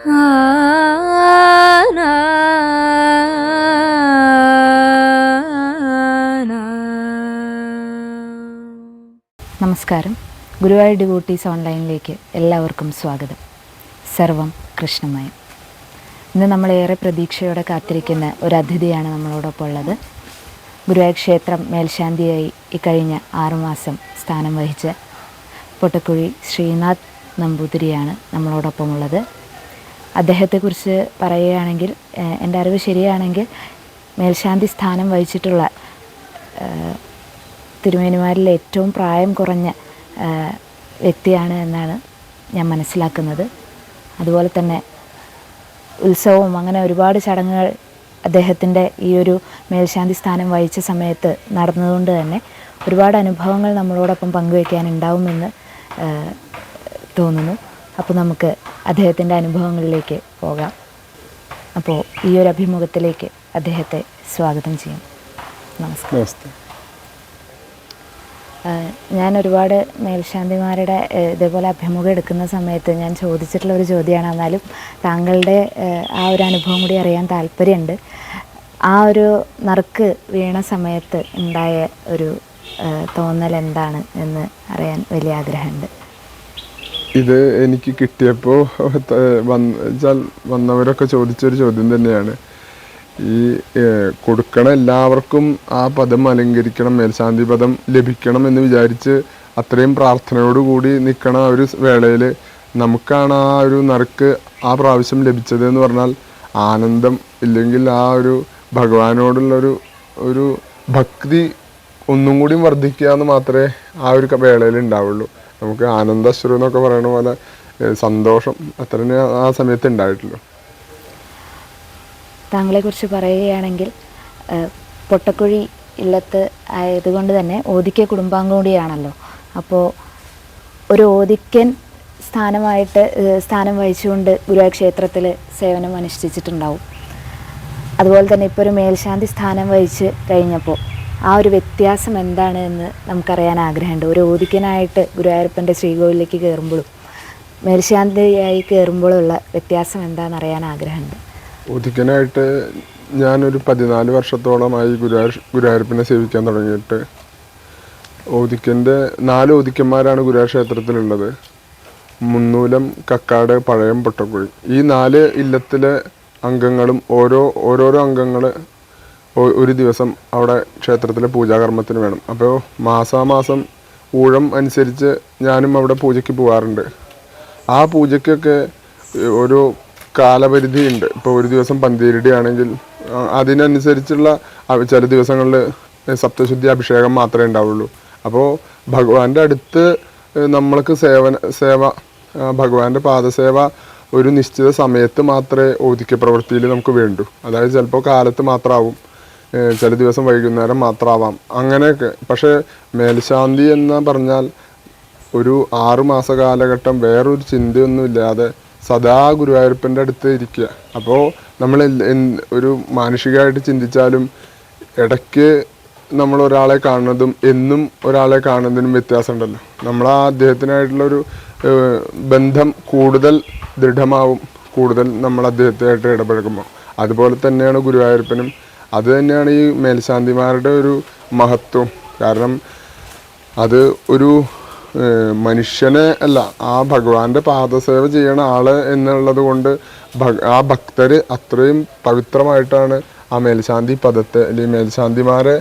നമസ്കാരം. ഗുരുവായൂർ ഡിവോട്ടീസ് ഓൺലൈനിലേക്ക് എല്ലാവർക്കും സ്വാഗതം. സർവം കൃഷ്ണമയം. ഇന്ന് നമ്മളേറെ പ്രതീക്ഷയോടെ കാത്തിരിക്കുന്ന ഒരു അതിഥിയാണ് നമ്മളോടൊപ്പം ഉള്ളത്. ഗുരുവായൂർ ക്ഷേത്രം മേൽശാന്തിയായി ഇക്കഴിഞ്ഞ ആറുമാസം സ്ഥാനം വഹിച്ച പൊട്ടക്കുഴി ശ്രീനാഥ് നമ്പൂതിരിയാണ് നമ്മളോടൊപ്പമുള്ളത് അദ്ദേഹത്തെക്കുറിച്ച് പറയുകയാണെങ്കിൽ എന്റെ അറിവ് ശരിയാണെങ്കിൽ മേൽശാന്തി സ്ഥാനം വഹിച്ചിട്ടുള്ള തിരുമേനിമാരിൽ ഏറ്റവും പ്രായം കുറഞ്ഞ വ്യക്തിയാണ് എന്നാണ് ഞാൻ മനസ്സിലാക്കുന്നത്. അതുപോലെ തന്നെ ഉത്സവവും അങ്ങനെ ഒരുപാട് ചടങ്ങുകൾ അദ്ദേഹത്തിന്റെ ഈ ഒരു മേൽശാന്തി സ്ഥാനം വഹിച്ച സമയത്ത് നടന്നതുകൊണ്ട് തന്നെ ഒരുപാട് അനുഭവങ്ങൾ നമ്മളോടൊപ്പം പങ്കുവയ്ക്കാനുണ്ടാവുമെന്ന് തോന്നുന്നു. അപ്പോൾ നമുക്ക് അദ്ദേഹത്തിന്റെ അനുഭവങ്ങളിലേക്ക് പോകാം. അപ്പോൾ ഈ ഒരു അഭിമുഖത്തിലേക്ക് അദ്ദേഹത്തെ സ്വാഗതം ചെയ്യും. നമസ്കാരം. ഞാൻ ഒരുപാട് മേൽശാന്തിമാരുടെ ഇതേപോലെ അഭിമുഖം എടുക്കുന്ന സമയത്ത് ഞാൻ ചോദിച്ചിട്ടുള്ള ഒരു ചോദ്യമാണ്. എന്നാലും താങ്കളുടെ ആ ഒരു അനുഭവം കൂടി അറിയാൻ താല്പര്യമുണ്ട്. ആ ഒരു നറുക്ക് വീണ സമയത്ത് ഉണ്ടായ ഒരു തോന്നൽ എന്താണ് എന്ന് അറിയാൻ വലിയ ആഗ്രഹമുണ്ട്. ഇത് എനിക്ക് കിട്ടിയപ്പോൾ വന്ന് വന്നവരൊക്കെ ചോദിച്ചൊരു ചോദ്യം തന്നെയാണ്. ഈ കൊടുക്കണ എല്ലാവർക്കും ആ പദം അലങ്കരിക്കണം മേൽശാന്തി പദം ലഭിക്കണം എന്ന് വിചാരിച്ച് അത്രയും പ്രാർത്ഥനയോടുകൂടി നിൽക്കണ ഒരു വേളയിൽ നമുക്കാണ് ആ ഒരു നറുക്ക് ആ പ്രാവശ്യം ലഭിച്ചത് എന്ന് പറഞ്ഞാൽ ആനന്ദം ഇല്ലെങ്കിൽ ആ ഒരു ഭഗവാനോടുള്ളൊരു ഒരു ഭക്തി ഒന്നും കൂടി വർദ്ധിക്കുക എന്ന് മാത്രമേ ആ ഒരു വേളയിൽ ഉണ്ടാവുള്ളൂ. നമുക്ക് ആനന്ദശ്രു എന്നൊക്കെ പറയണ പോലെ സന്തോഷം സന്തോഷം. അത്രേ ആ സമയത്ത് ഉണ്ടായിട്ടുള്ളൂ താങ്കളെക്കുറിച്ച് പറയുകയാണെങ്കിൽ പൊട്ടക്കുഴി ഇല്ലത്ത് ആയതുകൊണ്ട് തന്നെ ഓദിക്ക കുടുംബാംഗം കൂടിയാണല്ലോ. അപ്പോൾ ഒരു ഓദിക്കൻ സ്ഥാനമായിട്ട് സ്ഥാനം വഹിച്ചുകൊണ്ട് ഗുരുവായൂർ ക്ഷേത്രത്തിൽ സേവനം അനുഷ്ഠിച്ചിട്ടുണ്ടാവും. അതുപോലെ തന്നെ ഇപ്പോൾ ഒരു മേൽശാന്തി സ്ഥാനം വഹിച്ച് കഴിഞ്ഞപ്പോൾ ആ ഒരു വ്യത്യാസം എന്താണ് എന്ന് നമുക്കറിയാൻ ആഗ്രഹമുണ്ട്. ഒരു ഓദിക്കനായിട്ട് ഗുരുവായൂരപ്പന്റെ ശ്രീകോവിലേക്ക് കയറുമ്പോഴും മേൽശാന്തിയായി കയറുമ്പോഴുള്ള വ്യത്യാസം എന്താണെന്ന് അറിയാൻ ആഗ്രഹമുണ്ട്. ഓദിക്കനായിട്ട് ഞാനൊരു പതിനാല് വർഷത്തോളമായി ഗുരുവായൂർ ഗുരുവായൂരപ്പനെ സേവിക്കാൻ തുടങ്ങിയിട്ട് ഓദിക്കന്റെ നാല് ഓദിക്കന്മാരാണ് ഗുരുവായൂർ ക്ഷേത്രത്തിലുള്ളത്. മുന്നൂലം കക്കാട് പഴയം പൊട്ടക്കുഴി. ഈ നാല് ഇല്ലത്തിലെ അംഗങ്ങളും ഓരോ ഓരോരോ അംഗങ്ങൾ ഒരു ദിവസം അവിടെ ക്ഷേത്രത്തിലെ പൂജാകർമ്മത്തിന് വേണം. അപ്പോൾ മാസാമാസം ഊഴം അനുസരിച്ച് ഞാനും അവിടെ പൂജയ്ക്ക് പോകാറുണ്ട് ആ പൂജയ്ക്കൊക്കെ ഒരു കാലപരിധി ഉണ്ട് ഇപ്പോൾ ഒരു ദിവസം പന്തീരടി ആണെങ്കിൽ അതിനനുസരിച്ചുള്ള ചില ദിവസങ്ങളിൽ സപ്തശുദ്ധി അഭിഷേകം മാത്രമേ ഉണ്ടാവുള്ളൂ. അപ്പോൾ ഭഗവാന്റെ അടുത്ത് നമ്മൾക്ക് സേവന സേവ ഭഗവാന്റെ പാദസേവ ഒരു നിശ്ചിത സമയത്ത് മാത്രമേ ഓദിക്ക പ്രവൃത്തിയിൽ നമുക്ക് വേണ്ടൂ. അതായത് ചിലപ്പോൾ കാലത്ത് മാത്രമാവും ചില ദിവസം വൈകുന്നേരം മാത്രമാവാം. അങ്ങനെയൊക്കെ. പക്ഷേ മേൽശാന്തി എന്ന് പറഞ്ഞാൽ ഒരു ആറുമാസ കാലഘട്ടം വേറൊരു ചിന്തയൊന്നും ഇല്ലാതെ സദാ ഗുരുവായൂരപ്പന്റെ അടുത്ത് ഇരിക്കുക. അപ്പോൾ നമ്മൾ ഒരു മാനുഷികമായിട്ട് ചിന്തിച്ചാലും ഇടയ്ക്ക് നമ്മൾ ഒരാളെ കാണുന്നതും എന്നും ഒരാളെ കാണുന്നതിനും വ്യത്യാസമുണ്ടല്ലോ. നമ്മൾ ആ അദ്ദേഹത്തിനായിട്ടുള്ളൊരു ബന്ധം കൂടുതൽ ദൃഢമാവും കൂടുതൽ നമ്മൾ അദ്ദേഹത്തെ ഇടപഴകുമ്പോൾ. അതുപോലെ തന്നെയാണ് ഗുരുവായൂരപ്പനും അത് തന്നെയാണ് ഈ മേൽശാന്തിമാരുടെ ഒരു മഹത്വം. കാരണം അത് ഒരു മനുഷ്യനെ അല്ല ആ ഭഗവാന്റെ പാദസേവ ചെയ്യണ ആൾ എന്നുള്ളത് കൊണ്ട് ആ ഭക്തര് അത്രയും പവിത്രമായിട്ടാണ് ആ മേൽശാന്തി പദത്തെ അല്ലെങ്കിൽ മേൽശാന്തിമാരെ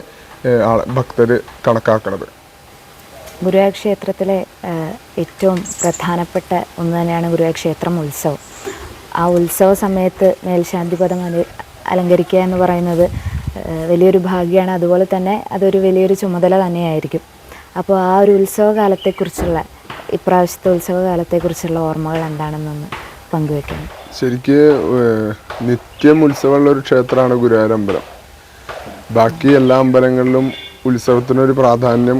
ഭക്തര് കണക്കാക്കണത്. ഗുരുവായൂർ ക്ഷേത്രത്തിലെ ഏറ്റവും പ്രധാനപ്പെട്ട ഒന്ന് തന്നെയാണ് ഗുരുവായൂർ ക്ഷേത്രം ഉത്സവം. ആ ഉത്സവ സമയത്ത് മേൽശാന്തി പദം അലങ്കരിക്കുക എന്ന് പറയുന്നത് വലിയൊരു ഭാഗ്യമാണ് അതുപോലെ തന്നെ അതൊരു വലിയൊരു ചുമതല തന്നെയായിരിക്കും. അപ്പോൾ ആ ഒരു ഉത്സവകാലത്തെക്കുറിച്ചുള്ള ഇപ്രാവശ്യത്തെ ഉത്സവകാലത്തെക്കുറിച്ചുള്ള ഓർമ്മകൾ എന്താണെന്നൊന്ന് പങ്കുവെക്കണം. ശരിക്ക് നിത്യം ഉത്സവമുള്ള ഒരു ക്ഷേത്രമാണ് ഗുരുവായൂർ അമ്പലം ബാക്കി എല്ലാ അമ്പലങ്ങളിലും ഉത്സവത്തിനൊരു പ്രാധാന്യം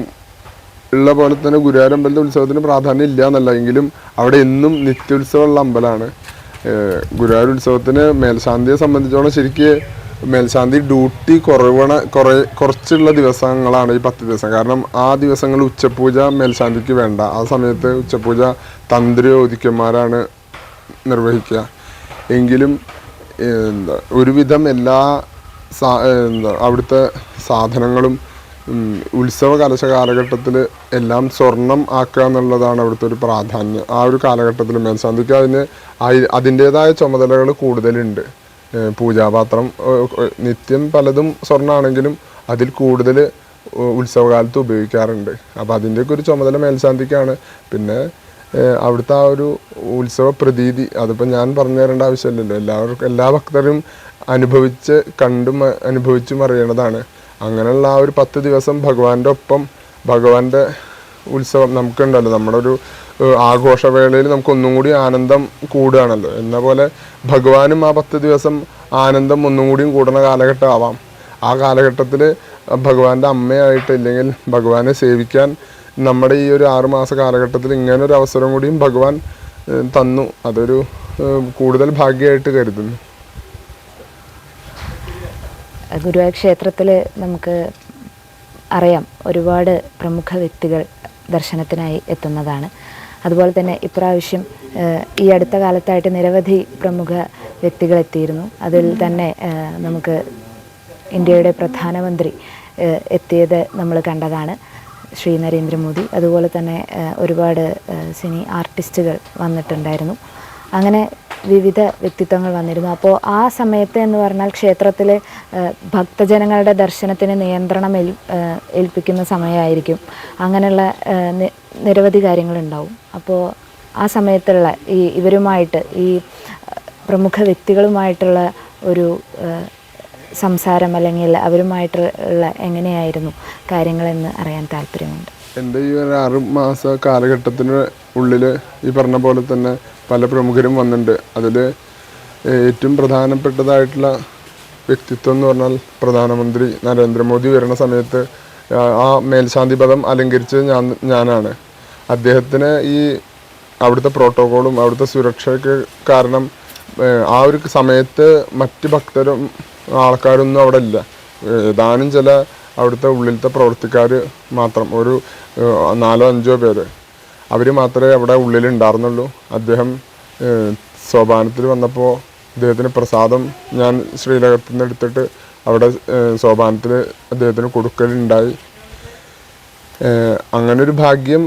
ഉള്ള പോലെ തന്നെ ഗുരുവായൂർ ഉത്സവത്തിന് പ്രാധാന്യം ഇല്ല എന്നല്ല. എങ്കിലും അവിടെ എന്നും നിത്യോത്സവമുള്ള അമ്പലമാണ്. ഗുരുവായൂർ ഉത്സവത്തിന് മേൽശാന്തിയെ സംബന്ധിച്ചോളം ശരിക്ക് മേൽശാന്തി ഡ്യൂട്ടി കുറവണ കുറേ കുറച്ചുള്ള ദിവസങ്ങളാണ് ഈ പത്ത് ദിവസം. കാരണം ആ ദിവസങ്ങൾ ഉച്ചപൂജ മേൽശാന്തിക്ക് വേണ്ട. ആ സമയത്ത് ഉച്ചപൂജ തന്ത്രി ഓദിക്കന്മാരാണ് നിർവഹിക്കുക. എങ്കിലും എന്താ ഒരുവിധം എല്ലാ സാ എന്താ അവിടുത്തെ സാധനങ്ങളും ഉത്സവ കലശ കാലഘട്ടത്തിൽ എല്ലാം സ്വർണം ആക്കുക എന്നുള്ളതാണ് അവിടുത്തെ ഒരു പ്രാധാന്യം. ആ ഒരു കാലഘട്ടത്തിൽ മേൽശാന്തിക്ക് അതിന് അതിന്റേതായ ചുമതലകൾ കൂടുതലുണ്ട്. പൂജാപാത്രം നിത്യം പലതും സ്വർണമാണെങ്കിലും അതിൽ കൂടുതൽ ഉത്സവകാലത്ത് ഉപയോഗിക്കാറുണ്ട്. അപ്പോൾ അതിന്റെയൊക്കെ ഒരു ചുമതല മേൽശാന്തിക്കാണ്. പിന്നെ അവിടുത്തെ ആ ഒരു ഉത്സവ പ്രതീതി അതിപ്പോൾ ഞാൻ പറഞ്ഞു തരേണ്ട ആവശ്യമില്ലല്ലോ. എല്ലാവർക്കും എല്ലാ ഭക്തരും അനുഭവിച്ച് കണ്ടും അനുഭവിച്ചും അറിയണതാണ് അങ്ങനെയുള്ള ആ ഒരു പത്ത് ദിവസം ഭഗവാന്റെ ഒപ്പം ഭഗവാന്റെ ഉത്സവം നമുക്കുണ്ടല്ലോ. നമ്മുടെ ഒരു ആഘോഷവേളയിൽ നമുക്ക് ഒന്നും കൂടി ആനന്ദം കൂടുകയാണല്ലോ. എന്ന പോലെ ഭഗവാനും ആ പത്ത് ദിവസം ആനന്ദം ഒന്നും കൂടിയും കൂടുന്ന കാലഘട്ടം ആവാം ആ കാലഘട്ടത്തിൽ ഭഗവാന്റെ അമ്മയായിട്ട് ഇല്ലെങ്കിൽ ഭഗവാനെ സേവിക്കാൻ നമ്മുടെ ഈ ഒരു ആറുമാസ കാലഘട്ടത്തിൽ ഇങ്ങനൊരു അവസരം കൂടിയും ഭഗവാൻ തന്നു. അതൊരു കൂടുതൽ ഭാഗ്യമായിട്ട് കരുതുന്നു. ഗുരുവായൂർ ക്ഷേത്രത്തിൽ നമുക്ക് അറിയാം ഒരുപാട് പ്രമുഖ വ്യക്തികൾ ദർശനത്തിനായി എത്തുന്നതാണ്. അതുപോലെ തന്നെ ഇപ്രാവശ്യം ഈ അടുത്ത കാലത്തായിട്ട് നിരവധി പ്രമുഖ വ്യക്തികൾ എത്തിയിരുന്നു. അതിൽ തന്നെ നമുക്ക് ഇന്ത്യയുടെ പ്രധാനമന്ത്രി എത്തിയത് നമ്മൾ കണ്ടതാണ് ശ്രീ നരേന്ദ്രമോദി. അതുപോലെ തന്നെ ഒരുപാട് സിനി ആർട്ടിസ്റ്റുകൾ വന്നിട്ടുണ്ടായിരുന്നു. അങ്ങനെ വിവിധ വ്യക്തിത്വങ്ങൾ വന്നിരുന്നു. അപ്പോൾ ആ സമയത്ത് എന്ന് പറഞ്ഞാൽ ക്ഷേത്രത്തിൽ ഭക്തജനങ്ങളുടെ ദർശനത്തിന് നിയന്ത്രണം ഏൽ ഏൽപ്പിക്കുന്ന സമയമായിരിക്കും. അങ്ങനെയുള്ള നിരവധി കാര്യങ്ങളുണ്ടാവും. അപ്പോൾ ആ സമയത്തുള്ള ഈ ഇവരുമായിട്ട് ഈ പ്രമുഖ വ്യക്തികളുമായിട്ടുള്ള ഒരു സംസാരം അല്ലെങ്കിൽ അവരുമായിട്ടുള്ള എങ്ങനെയായിരുന്നു കാര്യങ്ങളെന്ന് അറിയാൻ താല്പര്യമുണ്ട്. എന്റെ ഈ ഒരു ആറ് മാസ കാലഘട്ടത്തിന് ഉള്ളിൽ ഈ പറഞ്ഞ പോലെ തന്നെ പല പ്രമുഖരും വന്നിട്ടുണ്ട്. അതിൽ ഏറ്റവും പ്രധാനപ്പെട്ടതായിട്ടുള്ള വ്യക്തിത്വം എന്ന് പറഞ്ഞാൽ പ്രധാനമന്ത്രി നരേന്ദ്രമോദി വരുന്ന സമയത്ത് ആ- മേൽശാന്തി പദം അലങ്കരിച്ചത് ഞാൻ ഞാനാണ്. അദ്ദേഹത്തിന് ഈ അവിടുത്തെ പ്രോട്ടോകോളും അവിടുത്തെ സുരക്ഷയ്ക്ക് കാരണം ആ ഒരു സമയത്ത് മറ്റ് ഭക്തരും ആൾക്കാരൊന്നും അവിടെ ഇല്ല. ഏതാനും ചില അവിടുത്തെ ഉള്ളിലത്തെ പ്രവർത്തിക്കാർ മാത്രം ഒരു നാലോ അഞ്ചോ പേര്. അവർ മാത്രമേ അവിടെ ഉള്ളിൽ ഉണ്ടായിരുന്നുള്ളൂ. അദ്ദേഹം സോപാനത്തിൽ വന്നപ്പോൾ അദ്ദേഹത്തിന് പ്രസാദം ഞാൻ ശ്രീലകത്തു നിന്ന് എടുത്തിട്ട് അവിടെ സോപാനത്തിൽ അദ്ദേഹത്തിന് കൊടുക്കലുണ്ടായി. അങ്ങനെ ഒരു ഭാഗ്യം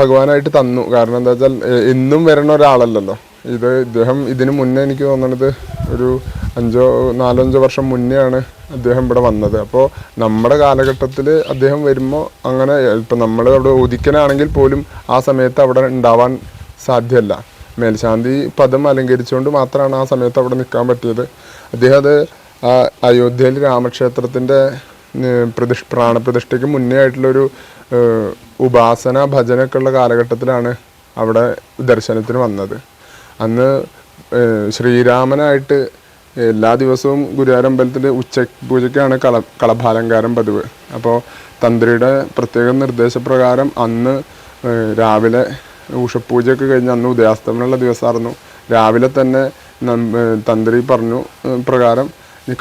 ഭഗവാനായിട്ട് തന്നു. കാരണം എന്താ വെച്ചാൽ എന്നും വരണ ഒരാളല്ലല്ലോ. ഇത് ഇദ്ദേഹം ഇതിനു മുന്നേ എനിക്ക് തോന്നണത് ഒരു അഞ്ചോ നാലോ അഞ്ചോ വർഷം മുന്നെയാണ് അദ്ദേഹം ഇവിടെ വന്നത്. അപ്പോൾ നമ്മുടെ കാലഘട്ടത്തിൽ അദ്ദേഹം വരുമ്പോൾ അങ്ങനെ ഇപ്പം നമ്മൾ അവിടെ ഉദിക്കനാണെങ്കിൽ പോലും ആ സമയത്ത് അവിടെ ഉണ്ടാവാൻ സാധ്യമല്ല മേൽശാന്തി പദം അലങ്കരിച്ചുകൊണ്ട് മാത്രമാണ് ആ സമയത്ത് അവിടെ നിൽക്കാൻ പറ്റിയത്. അദ്ദേഹം അത് അയോധ്യയിൽ രാമക്ഷേത്രത്തിന്റെ പ്രതിഷ് പ്രതിഷ്ഠ പ്രാണപ്രതിഷ്ഠയ്ക്ക് മുന്നേ ആയിട്ടുള്ളൊരു ഉപാസന ഭജനൊക്കെ ഉള്ള കാലഘട്ടത്തിലാണ് അവിടെ ദർശനത്തിന് വന്നത്. അന്ന് ശ്രീരാമനായിട്ട് എല്ലാ ദിവസവും ഗുരുവാരമ്പലത്തിൽ ഉച്ച പൂജയ്ക്കാണ് കള കളഭാലങ്കാരം പതിവ്. അപ്പോൾ തന്ത്രിയുടെ പ്രത്യേക നിർദ്ദേശപ്രകാരം അന്ന് രാവിലെ ഉഷപ്പൂജയൊക്കെ കഴിഞ്ഞ് അന്ന് ഉദയാസ്തമനുള്ള ദിവസമായിരുന്നു രാവിലെ തന്നെ തന്ത്രി പറഞ്ഞു പ്രകാരം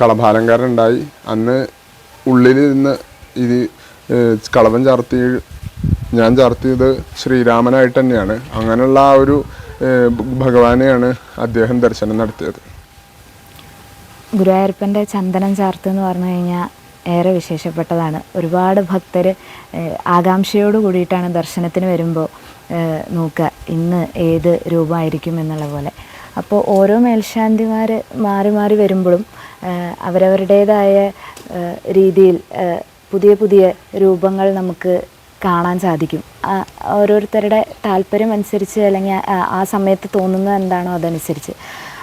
കളഭാലങ്കാരം ഉണ്ടായി. അന്ന് ഉള്ളിൽ നിന്ന് ഇത് കളവൻ ചാർത്തി ഞാൻ ചാർത്തിയത് ശ്രീരാമനായിട്ട് തന്നെയാണ്. അങ്ങനെയുള്ള ആ ഒരു ഭഗവാനെയാണ് അദ്ദേഹം ദർശനം നടത്തിയത്. ഗുരുവായൂരപ്പന്റെ ചന്ദനം ചാർത്ത് എന്ന് പറഞ്ഞു കഴിഞ്ഞാൽ ഏറെ വിശേഷപ്പെട്ടതാണ്. ഒരുപാട് ഭക്തർ ആകാംക്ഷയോട് കൂടിയിട്ടാണ് ദർശനത്തിന് വരുമ്പോൾ നോക്കുക ഇന്ന് ഏത് രൂപമായിരിക്കും എന്നുള്ള പോലെ. അപ്പോൾ ഓരോ മേൽശാന്തിമാർ മാറി മാറി വരുമ്പോഴും അവരവരുടേതായ രീതിയിൽ പുതിയ പുതിയ രൂപങ്ങൾ നമുക്ക് കാണാൻ സാധിക്കും. ഓരോരുത്തരുടെ താല്പര്യം അനുസരിച്ച് അല്ലെങ്കിൽ ആ സമയത്ത് തോന്നുന്നത് എന്താണോ അതനുസരിച്ച്.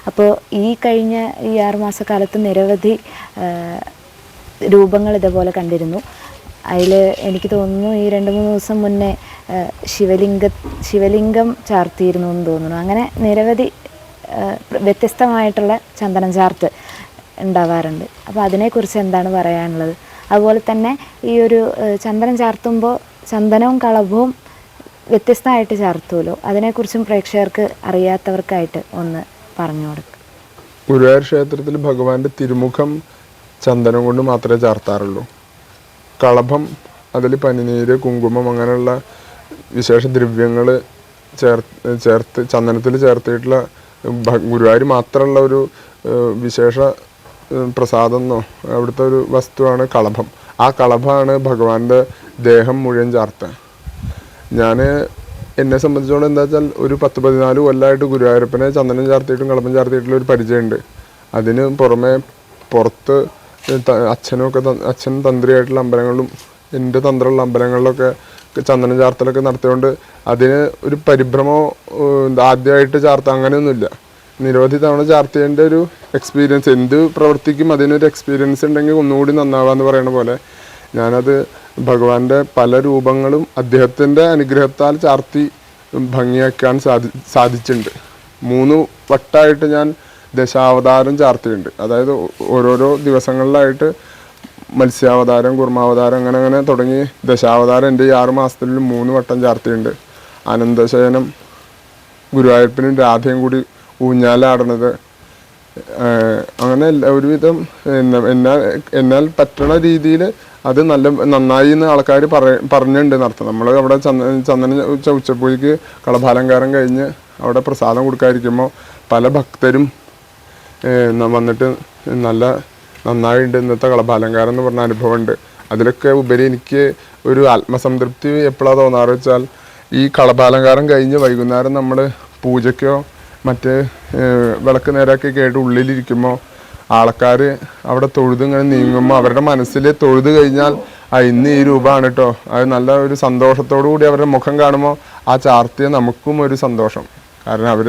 അപ്പോൾ ഈ കഴിഞ്ഞ ഈ ആറുമാസക്കാലത്ത് നിരവധി രൂപങ്ങൾ ഇതേപോലെ കണ്ടിരുന്നു. അതിൽ എനിക്ക് തോന്നുന്നു ഈ രണ്ട് മൂന്ന് ദിവസം മുന്നേ ശിവലിംഗ ശിവലിംഗം ചാർത്തിയിരുന്നു എന്ന് തോന്നുന്നു. അങ്ങനെ നിരവധി വ്യത്യസ്തമായിട്ടുള്ള ചന്ദനം ചാർത്ത് ഉണ്ടാവാറുണ്ട്. അപ്പോൾ അതിനെക്കുറിച്ച് എന്താണ് പറയാനുള്ളത്? അതുപോലെ തന്നെ ഈ ഒരു ചന്ദനം ചാർത്തുമ്പോൾ ചന്ദനവും കളഭവും വ്യത്യസ്തമായിട്ട് ചാർത്തുമല്ലോ അതിനെക്കുറിച്ചും പ്രേക്ഷകർക്ക് അറിയാത്തവർക്കായിട്ട് ഒന്ന് പറഞ്ഞു കൊടുക്കും. ഗുരുവായൂർ ക്ഷേത്രത്തിൽ ഭഗവാന്റെ തിരുമുഖം ചന്ദനം കൊണ്ട് മാത്രമേ ചാർത്താറുള്ളൂ. കളഭം അതിൽ പനിനീര് കുങ്കുമം അങ്ങനെയുള്ള വിശേഷ ദ്രവ്യങ്ങൾ ചേർത്ത് ചേർത്ത് ചന്ദനത്തിൽ ചേർത്തിട്ടുള്ള ഗുരുവായൂർ മാത്രമുള്ള ഒരു വിശേഷ പ്രസാദം എന്നോ അവിടുത്തെ ഒരു വസ്തുവാണ് കളഭം. ആ കളഭാണ് ഭഗവാന്റെ ദേഹം മുഴുവൻ ചാർത്ത ഞാൻ എന്നെ സംബന്ധിച്ചോളം എന്താ വെച്ചാൽ ഒരു പത്ത് പതിനാല് കൊല്ലമായിട്ട് ഗുരുവായൂരപ്പനെ ചന്ദനം ചാർത്തിയിട്ടും കളപ്പം ചാർത്തിയിട്ടുള്ള ഒരു പരിചയമുണ്ട്. അതിന് പുറമെ പുറത്ത് അച്ഛനൊക്കെ അച്ഛൻ തന്ത്രിയായിട്ടുള്ള അമ്പലങ്ങളിലും എന്റെ തന്ത്രമുള്ള അമ്പലങ്ങളിലൊക്കെ ചന്ദനം ചാർത്തലൊക്കെ നടത്തിയതുകൊണ്ട് അതിന് ഒരു പരിഭ്രമോ ആദ്യമായിട്ട് ചാർത്ത അങ്ങനെയൊന്നുമില്ല. നിരവധി തവണ ചാർത്തിയതിന്റെ ഒരു എക്സ്പീരിയൻസ് എന്ത് പ്രവർത്തിക്കും അതിനൊരു എക്സ്പീരിയൻസ് ഉണ്ടെങ്കിൽ ഒന്നുകൂടി നന്നാവാന്ന് പറയുന്ന പോലെ ഞാനത് ഭഗവാന്റെ പല രൂപങ്ങളും അദ്ദേഹത്തിന്റെ അനുഗ്രഹത്താൽ ചാർത്തി ഭംഗിയാക്കാൻ സാധി സാധിച്ചിട്ടുണ്ട്. മൂന്ന് വട്ടായിട്ട് ഞാൻ ദശാവതാരം ചാർത്തിയിട്ടുണ്ട്. അതായത് ഓരോരോ ദിവസങ്ങളിലായിട്ട് മത്സ്യാവതാരം കുർമാവതാരം അങ്ങനെ അങ്ങനെ തുടങ്ങി ദശാവതാരം എന്റെ ഈ ആറ് മാസത്തിൽ മൂന്ന് വട്ടം ചാർത്തിയിട്ടുണ്ട്. അനന്തശയനം ഗുരുവായൂരപ്പനും രാധയും കൂടി ഊഞ്ഞാലാടണത് അങ്ങനെ ഒരുവിധം എന്ന- എന്നാൽ എന്നാൽ പറ്റണ രീതിയിൽ അത് നല്ല നന്നായി എന്ന് ആൾക്കാർ പറ പറഞ്ഞിട്ടുണ്ട് നടത്തും. നമ്മൾ അവിടെ ചന്ദന ചന്ദന ഉച്ച ഉച്ചപ്പൂജയ്ക്ക് കളഭാലങ്കാരം കഴിഞ്ഞ് അവിടെ പ്രസാദം കൊടുക്കാതിരിക്കുമ്പോൾ പല ഭക്തരും വന്നിട്ട് നല്ല നന്നായിട്ടുണ്ട് ഇന്നത്തെ കളഭാലങ്കാരം എന്ന് പറഞ്ഞ അനുഭവമുണ്ട് അതിലൊക്കെ ഉപരി എനിക്ക് ഒരു ആത്മസംതൃപ്തി എപ്പോഴാണ് തോന്നാറ് വെച്ചാൽ ഈ കളഭാലങ്കാരം കഴിഞ്ഞ് വൈകുന്നേരം നമ്മൾ പൂജയ്ക്കോ മറ്റേ വിളക്ക് നേരാക്കി കേട്ട് ഉള്ളിലിരിക്കുമ്പോൾ ആൾക്കാർ അവിടെ തൊഴുത് ഇങ്ങനെ നീങ്ങുമ്പോൾ അവരുടെ മനസ്സിൽ തൊഴുത് കഴിഞ്ഞാൽ ആ ഇന്ന് ഈ രൂപമാണ് കേട്ടോ അത് നല്ല ഒരു സന്തോഷത്തോടു കൂടി അവരുടെ മുഖം കാണുമ്പോൾ ആ ചാർത്തിയ നമുക്കും ഒരു സന്തോഷം. കാരണം അവർ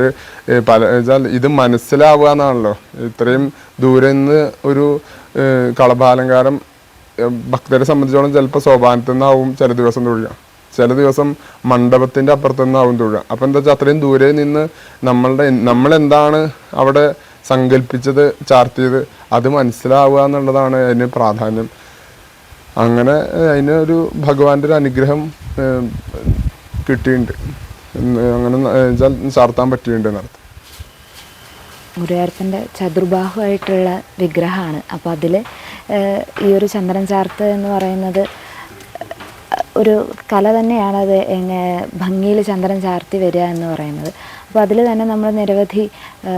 പല വെച്ചാൽ ഇത് മനസ്സിലാവുക എന്നാണല്ലോ. ഇത്രയും ദൂരെ നിന്ന് ഒരു കളഭാലങ്കാരം ഭക്തരെ സംബന്ധിച്ചോളം ചിലപ്പോൾ സോപാനത്തു നിന്നാവും ചില ദിവസം തൊഴുക. ചില ദിവസം മണ്ഡപത്തിന്റെ അപ്പുറത്തു നിന്നാവും തൊഴുക. അപ്പം എന്താ വെച്ചാൽ അത്രയും ദൂരെ നിന്ന് നമ്മളുടെ നമ്മളെന്താണ് അവിടെ സങ്കല്പിച്ചത് ചാർട്ട് ചെയ്ത് അത് മനസ്സിലാവുക എന്നുള്ളതാണ് അതിന് പ്രാധാന്യം. അങ്ങനെ അതിന് ഒരു ഭഗവാന്റെ ഒരു അനുഗ്രഹം കിട്ടിയിട്ടുണ്ട്. അങ്ങനെ ചാർത്താൻ പറ്റിയിട്ടുണ്ട് എന്നർത്ഥം. ഗുരുവായൂരപ്പന്റെ ചതുർബാഹുവായിട്ടുള്ള വിഗ്രഹമാണ്. അപ്പോൾ അതിൽ ഈ ഒരു ചന്ദ്രൻ ചാർത്ത് എന്ന് പറയുന്നത് ഒരു കല തന്നെയാണ് അത് എങ്ങനെ ഭംഗിയിൽ ചന്ദ്രൻ ചാർത്തി വരിക എന്ന് പറയുന്നത്. അപ്പോൾ അതിൽ തന്നെ നമ്മൾ നിരവധി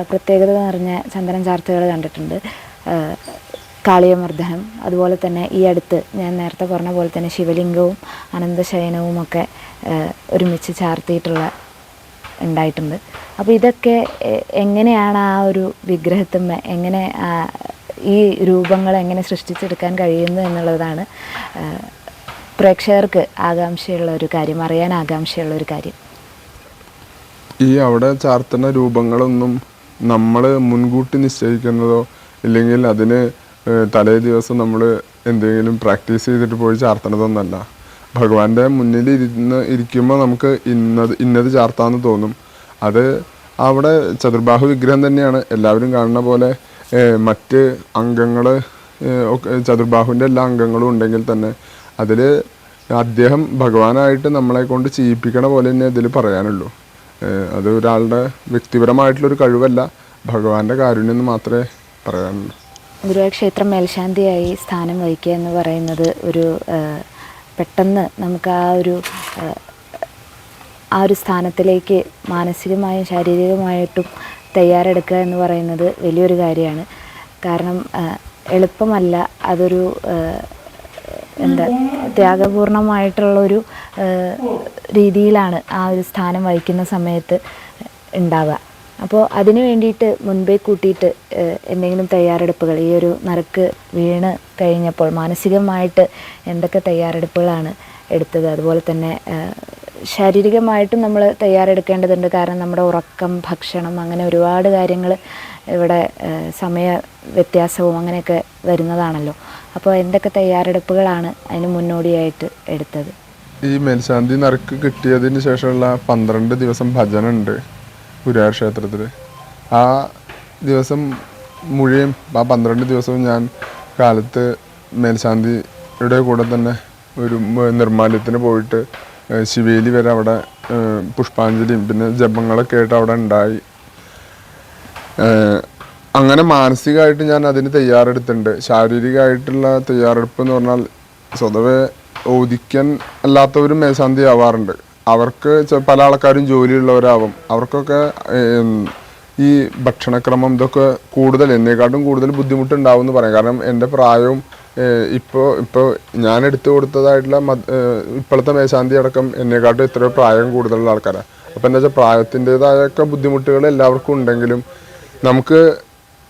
പ്രത്യേകത നിറഞ്ഞ ചന്ദനം ചാർത്തുകൾ കണ്ടിട്ടുണ്ട്. കാളിയമർദ്ദനം അതുപോലെ തന്നെ ഈ അടുത്ത് ഞാൻ നേരത്തെ പറഞ്ഞ പോലെ തന്നെ ശിവലിംഗവും അനന്തശയനവും ഒക്കെ ഒരുമിച്ച് ചാർത്തിയിട്ടുള്ള ഉണ്ടായിട്ടുണ്ട്. അപ്പോൾ ഇതൊക്കെ എങ്ങനെയാണ് ആ ഒരു വിഗ്രഹത്തിന്മേ എങ്ങനെ ഈ രൂപങ്ങൾ എങ്ങനെ സൃഷ്ടിച്ചെടുക്കാൻ കഴിയുന്നു എന്നുള്ളതാണ് പ്രേക്ഷകർക്ക് ആകാംക്ഷയുള്ള ഒരു കാര്യം അറിയാൻ ആകാംക്ഷയുള്ള ഒരു കാര്യം. ഈ അവിടെ ചാർത്തുന്ന രൂപങ്ങളൊന്നും നമ്മൾ മുൻകൂട്ടി നിശ്ചയിക്കുന്നതോ ഇല്ലെങ്കിൽ അതിന് തലേ ദിവസം നമ്മൾ എന്തെങ്കിലും പ്രാക്ടീസ് ചെയ്തിട്ട് പോയി ചാർത്തണതൊന്നല്ല. ഭഗവാന്റെ മുന്നിൽ ഇരുന്ന് ഇരിക്കുമ്പോൾ നമുക്ക് ഇന്നത് ഇന്നത് ചാർത്താന്ന് തോന്നും. അത് അവിടെ ചതുർബാഹു വിഗ്രഹം തന്നെയാണ്. എല്ലാവരും കാണുന്ന പോലെ മറ്റ് അംഗങ്ങൾ ചതുർബാഹുവിന്റെ എല്ലാ അംഗങ്ങളും ഉണ്ടെങ്കിൽ തന്നെ അതിൽ അദ്ദേഹം ഭഗവാനായിട്ട് നമ്മളെ കൊണ്ട് ചെയ്യിപ്പിക്കണ പോലെ തന്നെ ഇതിൽ പറയാനുള്ളൂ. അത് ഒരാളുടെ വ്യക്തിപരമായിട്ടുള്ളൊരു കഴിവല്ല. ഭഗവാന്റെ കാരുണ്യം എന്ന് മാത്രമേ പറയാനുള്ളൂ. ഗുരുവായൂർ ക്ഷേത്രം മേൽശാന്തിയായി സ്ഥാനം വഹിക്കുക എന്ന് പറയുന്നത് ഒരു പെട്ടെന്ന് നമുക്ക് ആ ഒരു ആ, ഒരു സ്ഥാനത്തിലേക്ക് മാനസികമായും ശാരീരികമായിട്ടും തയ്യാറെടുക്കുക എന്ന് പറയുന്നത് വലിയൊരു കാര്യമാണ്. കാരണം എളുപ്പമല്ല അതൊരു എന്താ ത്യാഗപൂർണമായിട്ടുള്ളൊരു രീതിയിലാണ് ആ ഒരു സ്ഥാനം വഹിക്കുന്ന സമയത്ത് ഉണ്ടാവുക. അപ്പോൾ അതിനു വേണ്ടിയിട്ട് മുൻപേ കൂട്ടിയിട്ട് എന്തെങ്കിലും തയ്യാറെടുപ്പുകൾ ഈ ഒരു നറുക്ക് വീണ് കഴിഞ്ഞപ്പോൾ മാനസികമായിട്ട് എന്തൊക്കെ തയ്യാറെടുപ്പുകളാണ് എടുത്തത്? അതുപോലെ തന്നെ ശാരീരികമായിട്ടും നമ്മൾ തയ്യാറെടുക്കേണ്ടതുണ്ട്. കാരണം നമ്മുടെ ഉറക്കം ഭക്ഷണം അങ്ങനെ ഒരുപാട് കാര്യങ്ങൾ ഇവിടെ സമയ വ്യത്യാസവും അങ്ങനെയൊക്കെ വരുന്നതാണല്ലോ. അപ്പോൾ എന്തൊക്കെ തയ്യാറെടുപ്പുകളാണ് അതിന് മുന്നോടിയായിട്ട് എടുത്തത്? ഈ മേൽശാന്തി നറുക്ക് കിട്ടിയതിന് ശേഷമുള്ള പന്ത്രണ്ട് ദിവസം ഭജന ഉണ്ട് ഗുരുവായൂർ ക്ഷേത്രത്തിൽ ആ ദിവസം മുഴുവൻ ആ പന്ത്രണ്ട് ദിവസവും ഞാൻ കാലത്ത് മേൽശാന്തിയുടെ കൂടെ തന്നെ ഒരു നിർമ്മാല്യത്തിന് പോയിട്ട് ശിവേലി വരെ അവിടെ പുഷ്പാഞ്ജലിയും പിന്നെ ജപങ്ങളൊക്കെ ആയിട്ട് അവിടെ ഉണ്ടായി. അങ്ങനെ മാനസികമായിട്ട് ഞാൻ അതിന് തയ്യാറെടുത്തിട്ടുണ്ട്. ശാരീരികമായിട്ടുള്ള തയ്യാറെടുപ്പ് എന്ന് പറഞ്ഞാൽ സ്വതവേ ഓദിക്കാൻ അല്ലാത്തവരും മേശാന്തി ആവാറുണ്ട്. അവർക്ക് പല ആൾക്കാരും ജോലിയുള്ളവരാവും അവർക്കൊക്കെ ഈ ഭക്ഷണക്രമം ഇതൊക്കെ കൂടുതൽ എന്നെക്കാട്ടും കൂടുതൽ ബുദ്ധിമുട്ടുണ്ടാവും എന്ന് പറയാം. കാരണം എന്റെ പ്രായവും ഇപ്പോൾ ഇപ്പോൾ ഞാൻ എടുത്തു കൊടുത്തതായിട്ടുള്ള ഇപ്പോഴത്തെ മേശാന്തി അടക്കം എന്നെക്കാട്ടും എത്രയോ പ്രായം കൂടുതലുള്ള ആൾക്കാരാണ് അപ്പം എന്താ വെച്ചാൽ പ്രായത്തിന്റെതായൊക്കെ ബുദ്ധിമുട്ടുകൾ എല്ലാവർക്കും ഉണ്ടെങ്കിലും നമുക്ക്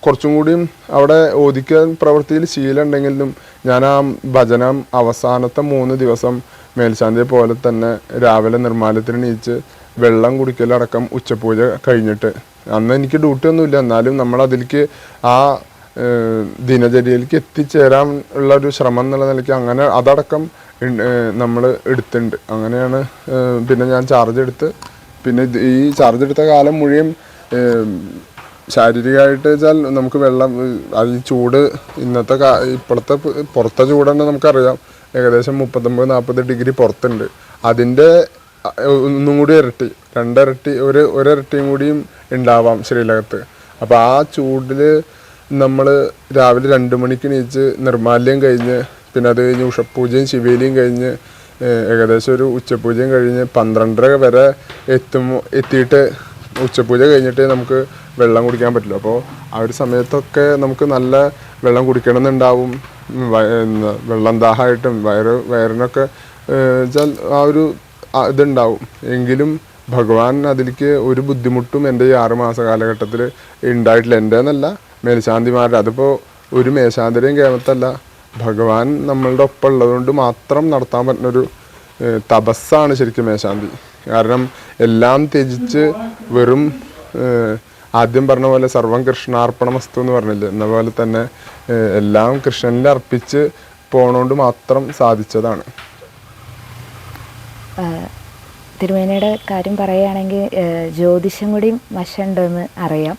കുറച്ചും കൂടിയും അവിടെ ഓദിക്കാൻ പ്രവൃത്തിയിൽ ശീലമുണ്ടെങ്കിലും ഞാൻ ആ ഭജനം അവസാനത്തെ മൂന്ന് ദിവസം മേൽശാന്തിയെ പോലെ തന്നെ രാവിലെ നിർമ്മാലയത്തിന് നീച്ച് വെള്ളം കുടിക്കലടക്കം ഉച്ചപൂജ കഴിഞ്ഞിട്ട്. അന്ന് എനിക്ക് ഡ്യൂട്ടി ഒന്നുമില്ല. എന്നാലും നമ്മൾ അതിലേക്ക് ആ ദിനചര്യയിലേക്ക് എത്തിച്ചേരാൻ ഉള്ള ഒരു ശ്രമം എന്നുള്ള നിലയ്ക്ക് അങ്ങനെ അതടക്കം നമ്മൾ എടുത്തിട്ടുണ്ട്. അങ്ങനെയാണ് പിന്നെ ഞാൻ ചാർജ് എടുത്ത്. പിന്നെ ഈ ചാർജ് എടുത്ത കാലം മുഴുവൻ ശാരീരികമായിട്ട് വെച്ചാൽ നമുക്ക് വെള്ളം ഈ ചൂട് ഇന്നത്തെ ഇപ്പോഴത്തെ പുറത്തെ ചൂട് തന്നെ നമുക്കറിയാം. ഏകദേശം മുപ്പത്തൊമ്പത് നാൽപ്പത് ഡിഗ്രി പുറത്തുണ്ട്. അതിന്റെ ഒന്നും കൂടി ഇരട്ടി രണ്ടിരട്ടി ഒരു ഒരിരട്ടിയും കൂടിയും ഉണ്ടാവാം ശ്രീലകത്ത് അപ്പോൾ ആ ചൂടിൽ നമ്മൾ രാവിലെ രണ്ട് മണിക്ക് നീച്ച് നിർമാല്യം കഴിഞ്ഞ് പിന്നെ അത് കഴിഞ്ഞ് ഉഷപ്പൂജയും ശിവേലിയും കഴിഞ്ഞ് ഏകദേശം ഒരു ഉച്ചപൂജയും കഴിഞ്ഞ് പന്ത്രണ്ടര വരെ എത്തുമ്പോൾ എത്തിയിട്ട് ഉച്ചപൂജ കഴിഞ്ഞിട്ട് നമുക്ക് വെള്ളം കുടിക്കാൻ പറ്റില്ല അപ്പോൾ ആ ഒരു സമയത്തൊക്കെ നമുക്ക് നല്ല വെള്ളം കുടിക്കണമെന്നുണ്ടാവും. വെള്ളം ദാഹമായിട്ടും വയറ് വയറിനൊക്കെ വെച്ചാൽ ആ ഒരു ഇതുണ്ടാവും. എങ്കിലും ഭഗവാൻ അതിലേക്ക് ഒരു ബുദ്ധിമുട്ടും എന്റെ ഈ ആറുമാസ കാലഘട്ടത്തിൽ ഉണ്ടായിട്ടില്ല. എന്റെ എന്നല്ല മേൽശാന്തിമാരുടെ അതിപ്പോൾ ഒരു മേശാന്തിരെയും കേമത്തല്ല. ഭഗവാൻ നമ്മളുടെ ഒപ്പം ഉള്ളതുകൊണ്ട് മാത്രം നടത്താൻ പറ്റുന്നൊരു തപസ്സാണ് ശരിക്കും മേശാന്തി. കാരണം എല്ലാം ത്യജിച്ച് വെറും ആദ്യം പറഞ്ഞ പോലെ സർവം കൃഷ്ണാർപ്പണമസ്തു എന്ന് പറഞ്ഞില്ലേ? എന്ന പോലെ തന്നെ എല്ലാം കൃഷ്ണനിൽ അർപ്പിച്ച് പോണോണ്ട് മാത്രം സാധിച്ചതാണ്. തിരുമേനയുടെ കാര്യം പറയുകയാണെങ്കിൽ ജ്യോതിഷം കൂടിയും വശമുണ്ടെന്ന് അറിയാം.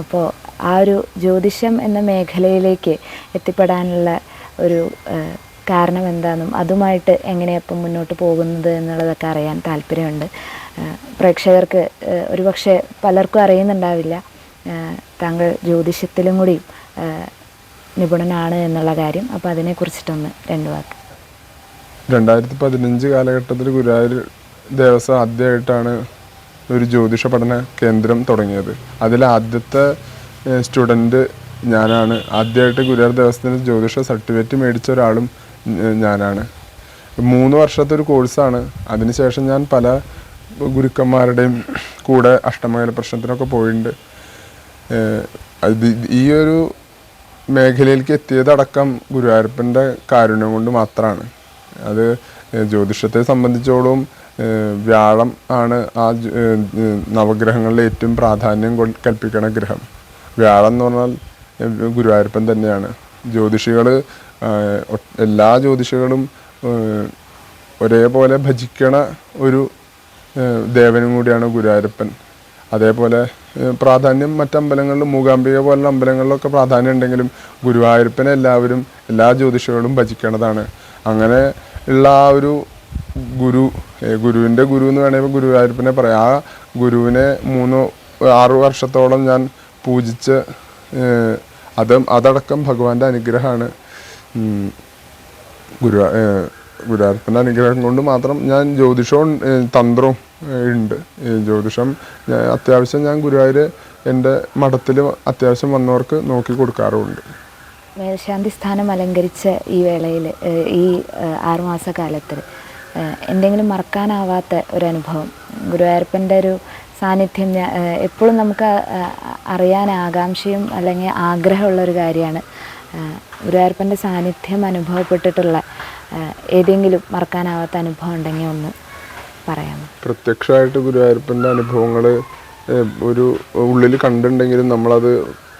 അപ്പോൾ ആ ഒരു ജ്യോതിഷം എന്ന മേഖലയിലേക്ക് എത്തിപ്പെടാനുള്ള ഒരു കാരണം എന്താണെന്നും അതുമായിട്ട് എങ്ങനെയപ്പം മുന്നോട്ട് പോകുന്നത് എന്നുള്ളതൊക്കെ അറിയാൻ താല്പര്യമുണ്ട്. പ്രേക്ഷകർക്ക് ഒരു ഒരുപക്ഷെ പലർക്കും അറിയുന്നുണ്ടാവില്ല. താങ്കൾ ജ്യോതിഷത്തിലും കൂടി നിപുണനാണ് എന്നുള്ള കാര്യം. അപ്പോൾ അതിനെക്കുറിച്ചിട്ടൊന്ന് രണ്ട് വാക്ക്. രണ്ടായിരത്തി പതിനഞ്ച് കാലഘട്ടത്തിൽ ഗുരുവായൂർ ദേവസ്വം ആദ്യമായിട്ടാണ് ഒരു ജ്യോതിഷ പഠന കേന്ദ്രം തുടങ്ങിയത്. അതിൽ ആദ്യത്തെ സ്റ്റുഡന്റ് ഞാനാണ്. ആദ്യമായിട്ട് ഗുരുവായൂർ ദേവസ്വത്തിന് ജ്യോതിഷ സർട്ടിഫിക്കറ്റ് മേടിച്ച ഒരാളും ഞാനാണ്. മൂന്ന് വർഷത്തെ ഒരു കോഴ്സാണ് അതിനുശേഷം ഞാൻ പല ഗുരുക്കന്മാരുടെയും കൂടെ അഷ്ടമകല പ്രശ്നത്തിനൊക്കെ പോയിട്ടുണ്ട് അത് ഈ ഒരു മേഖലയിലേക്ക് എത്തിയതടക്കം ഗുരുവായൂരപ്പന്റെ കാരുണ്യം കൊണ്ട് മാത്രമാണ് അത് ജ്യോതിഷത്തെ സംബന്ധിച്ചോളം വ്യാഴം ആണ് ആ നവഗ്രഹങ്ങളിലെ ഏറ്റവും പ്രാധാന്യം കൽപ്പിക്കുന്ന ഗ്രഹം. വ്യാഴം എന്ന് പറഞ്ഞാൽ ഗുരുവായൂരപ്പൻ തന്നെയാണ്. ജ്യോതിഷികൾ എല്ലാ ജ്യോതിഷകളും ഒരേപോലെ ഭജിക്കണ ഒരു ദേവനും കൂടിയാണ് ഗുരുവായൂരപ്പൻ. അതേപോലെ പ്രാധാന്യം മറ്റമ്പലങ്ങളിലും മൂകാംബിക പോലുള്ള അമ്പലങ്ങളിലൊക്കെ പ്രാധാന്യം ഉണ്ടെങ്കിലും ഗുരുവായൂരപ്പനെ എല്ലാവരും എല്ലാ ജ്യോതിഷകളും ഭജിക്കണതാണ്. അങ്ങനെ ഉള്ള ആ ഒരു ഗുരു ഗുരുവിന്റെ ഗുരു എന്ന് വേണമെങ്കിൽ ഗുരുവായൂരപ്പനെ പറയാം. ആ ഗുരുവിനെ മൂന്ന് ആറു വർഷത്തോളം ഞാൻ പൂജിച്ച് അത് അതടക്കം ഭഗവാന്റെ അനുഗ്രഹമാണ്. ഉം. ഗുരു ഏഹ് ഗുരുവായൂരപ്പന്റെ അനുഗ്രഹം കൊണ്ട് മാത്രം ഞാൻ ജ്യോതിഷവും തന്ത്രവും ഉണ്ട്. ജ്യോതിഷം അത്യാവശ്യം ഞാൻ ഗുരുവായൂർ എന്റെ മഠത്തിൽ അത്യാവശ്യം വന്നവർക്ക് നോക്കി കൊടുക്കാറുമുണ്ട്. മേൽശാന്തി സ്ഥാനം അലങ്കരിച്ച ഈ വേളയിൽ ഈ ആറുമാസ കാലത്തിൽ എന്തെങ്കിലും മറക്കാനാവാത്ത ഒരു അനുഭവം ഗുരുവായൂരപ്പന്റെ ഒരു സാന്നിധ്യം എപ്പോഴും നമുക്ക് അറിയാൻ ആകാംക്ഷയും അല്ലെങ്കിൽ ആഗ്രഹമുള്ള ഒരു കാര്യമാണ്. ഗുരുവായൂരപ്പന്റെ സാന്നിധ്യം അനുഭവപ്പെട്ടിട്ടുള്ള ഏതെങ്കിലും മറക്കാനാവാത്ത അനുഭവം ഉണ്ടെങ്കിൽ ഒന്ന് പറയാമോ? പ്രത്യക്ഷമായിട്ട് ഗുരുവായൂരപ്പന്റെ അനുഭവങ്ങൾ ഒരു ഉള്ളിൽ കണ്ടിട്ടുണ്ടെങ്കിലും നമ്മളത്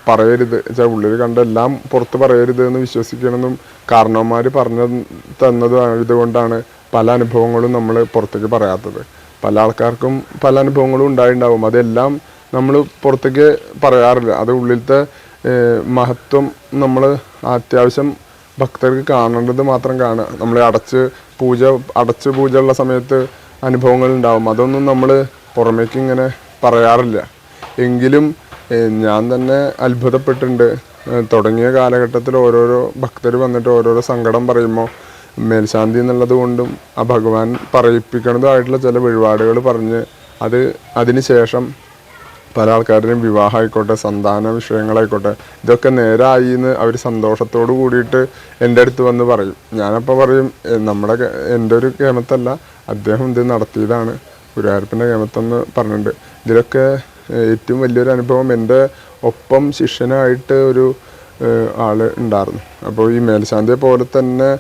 പറയരുത്. വെച്ചാൽ ഉള്ളിൽ കണ്ട എല്ലാം പുറത്ത് പറയരുത് എന്ന് വിശ്വസിക്കണമെന്നും കാരണവന്മാർ പറഞ്ഞു തന്നത് ഇതുകൊണ്ടാണ് പല അനുഭവങ്ങളും നമ്മൾ പുറത്തേക്ക് പറയാത്തത്. പല ആൾക്കാർക്കും പല അനുഭവങ്ങളും ഉണ്ടായിട്ടുണ്ടാവും. അതെല്ലാം നമ്മൾ പുറത്തേക്ക് പറയാറില്ല. അത് ഉള്ളിലത്തെ മഹത്വം നമ്മൾ അത്യാവശ്യം ഭക്തർക്ക് കാണേണ്ടത് മാത്രം കാണുക. നമ്മൾ അടച്ച് പൂജ അടച്ച് പൂജ ഉള്ള സമയത്ത് അനുഭവങ്ങൾ ഉണ്ടാവും. അതൊന്നും നമ്മൾ പുറമേക്ക് ഇങ്ങനെ പറയാറില്ല. എങ്കിലും ഞാൻ തന്നെ അത്ഭുതപ്പെട്ടിട്ടുണ്ട്. തുടങ്ങിയ കാലഘട്ടത്തിൽ ഓരോരോ ഭക്തർ വന്നിട്ട് ഓരോരോ സങ്കടം പറയുമ്പോൾ മേൽശാന്തി എന്നുള്ളത് കൊണ്ടും ആ ഭഗവാൻ പറയിപ്പിക്കണതുമായിട്ടുള്ള ചില വഴിപാടുകൾ പറഞ്ഞ് അത് അതിന് ശേഷം പല ആൾക്കാരുടെയും വിവാഹമായിക്കോട്ടെ സന്താന വിഷയങ്ങളായിക്കോട്ടെ ഇതൊക്കെ നേരായി എന്ന് അവർ സന്തോഷത്തോടു കൂടിയിട്ട് എന്റെ അടുത്ത് വന്ന് പറയും. ഞാനപ്പോൾ പറയും "എ, നമ്മുടെ എന്റെ ഒരു കേമത്തല്ല അദ്ദേഹം ഇത് നടത്തിയതാണ്. ഗുരുവായൂരപ്പന്റെ കേമത്തെന്ന് പറഞ്ഞിട്ടുണ്ട്. ഇതിലൊക്കെ ഏറ്റവും വലിയൊരു അനുഭവം എന്റെ ഒപ്പം ശിഷ്യനായിട്ട് ഒരു ആൾ ഉണ്ടായിരുന്നു. അപ്പോൾ ഈ മേൽശാന്തിയെ പോലെ തന്നെ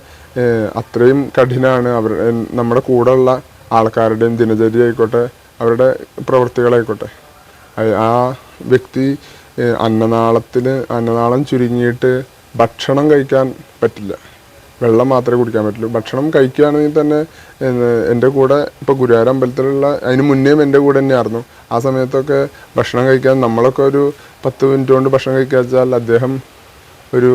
അത്രയും കഠിനമാണ് അവർ നമ്മുടെ കൂടെയുള്ള ആൾക്കാരുടെയും ദിനചര്യ ആയിക്കോട്ടെ അവരുടെ പ്രവൃത്തികളായിക്കോട്ടെ. ആ വ്യക്തി അന്നനാളത്തിന് അന്നനാളം ചുരുങ്ങിയിട്ട് ഭക്ഷണം കഴിക്കാൻ പറ്റില്ല. വെള്ളം മാത്രമേ കുടിക്കാൻ പറ്റുള്ളൂ. ഭക്ഷണം കഴിക്കുകയാണെങ്കിൽ തന്നെ എന്റെ കൂടെ ഇപ്പോൾ ഗുരുവായൂർ അമ്പലത്തിലുള്ള അതിന് മുന്നേയും എന്റെ കൂടെ തന്നെയായിരുന്നു. ആ സമയത്തൊക്കെ ഭക്ഷണം കഴിക്കാൻ നമ്മളൊക്കെ ഒരു പത്ത് മിനിറ്റ് കൊണ്ട് ഭക്ഷണം കഴിക്കുക വെച്ചാൽ അദ്ദേഹം ഒരു